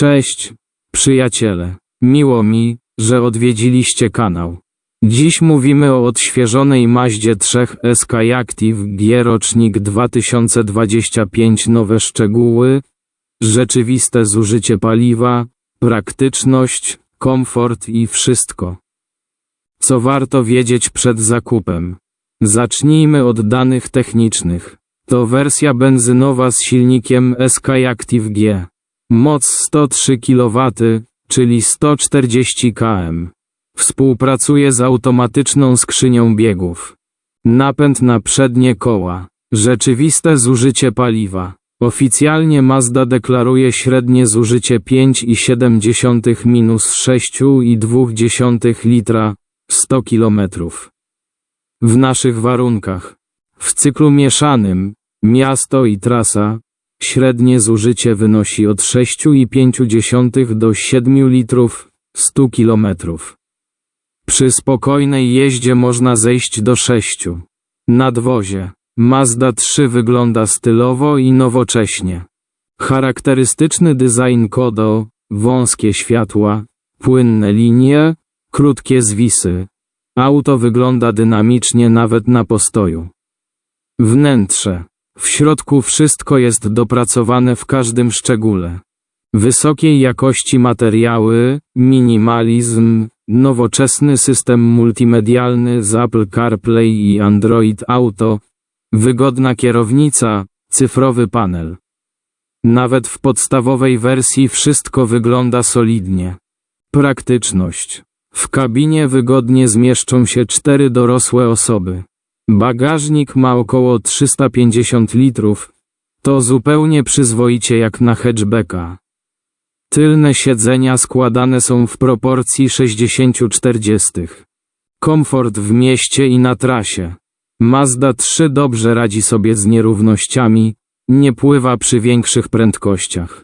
Cześć, przyjaciele. Miło mi, że odwiedziliście kanał. Dziś mówimy o odświeżonej Maździe 3 SK Active G rocznik 2025 nowe szczegóły, rzeczywiste zużycie paliwa, praktyczność, komfort i wszystko. Co warto wiedzieć przed zakupem? Zacznijmy od danych technicznych. To wersja benzynowa z silnikiem SK Active G. Moc 103 kW, czyli 140 km. Współpracuje z automatyczną skrzynią biegów. Napęd na przednie koła. Rzeczywiste zużycie paliwa. Oficjalnie Mazda deklaruje średnie zużycie 5,7 minus 6,2 litra 100 km. W naszych warunkach. W cyklu mieszanym, miasto i trasa, średnie zużycie wynosi od 6,5 do 7 litrów 100 km. Przy spokojnej jeździe można zejść do 6. Nadwozie. Mazda 3 wygląda stylowo i nowocześnie. Charakterystyczny design kodo, wąskie światła, płynne linie, krótkie zwisy. Auto wygląda dynamicznie nawet na postoju. Wnętrze. W środku wszystko jest dopracowane w każdym szczególe. Wysokiej jakości materiały, minimalizm, nowoczesny system multimedialny z Apple CarPlay i Android Auto, wygodna kierownica, cyfrowy panel. Nawet w podstawowej wersji wszystko wygląda solidnie. Praktyczność. W kabinie wygodnie zmieszczą się cztery dorosłe osoby. Bagażnik ma około 350 litrów. To zupełnie przyzwoicie jak na hatchbacka. Tylne siedzenia składane są w proporcji 60-40. Komfort w mieście i na trasie. Mazda 3 dobrze radzi sobie z nierównościami, nie pływa przy większych prędkościach.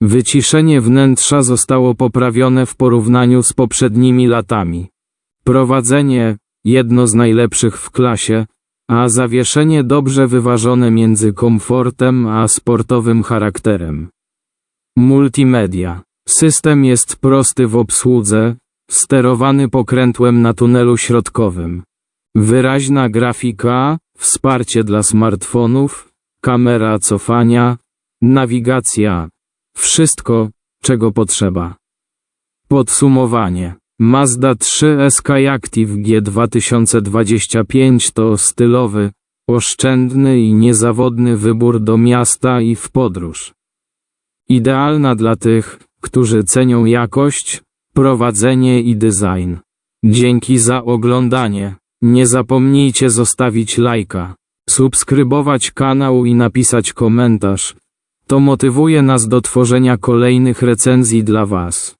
Wyciszenie wnętrza zostało poprawione w porównaniu z poprzednimi latami. Prowadzenie, jedno z najlepszych w klasie, a zawieszenie dobrze wyważone między komfortem a sportowym charakterem. Multimedia. System jest prosty w obsłudze, sterowany pokrętłem na tunelu środkowym. Wyraźna grafika, wsparcie dla smartfonów, kamera cofania, nawigacja. Wszystko, czego potrzeba. Podsumowanie. Mazda 3 SK Active G 2025 to stylowy, oszczędny i niezawodny wybór do miasta i w podróż. Idealna dla tych, którzy cenią jakość, prowadzenie i design. Dzięki za oglądanie. Nie zapomnijcie zostawić lajka, subskrybować kanał i napisać komentarz. To motywuje nas do tworzenia kolejnych recenzji dla Was.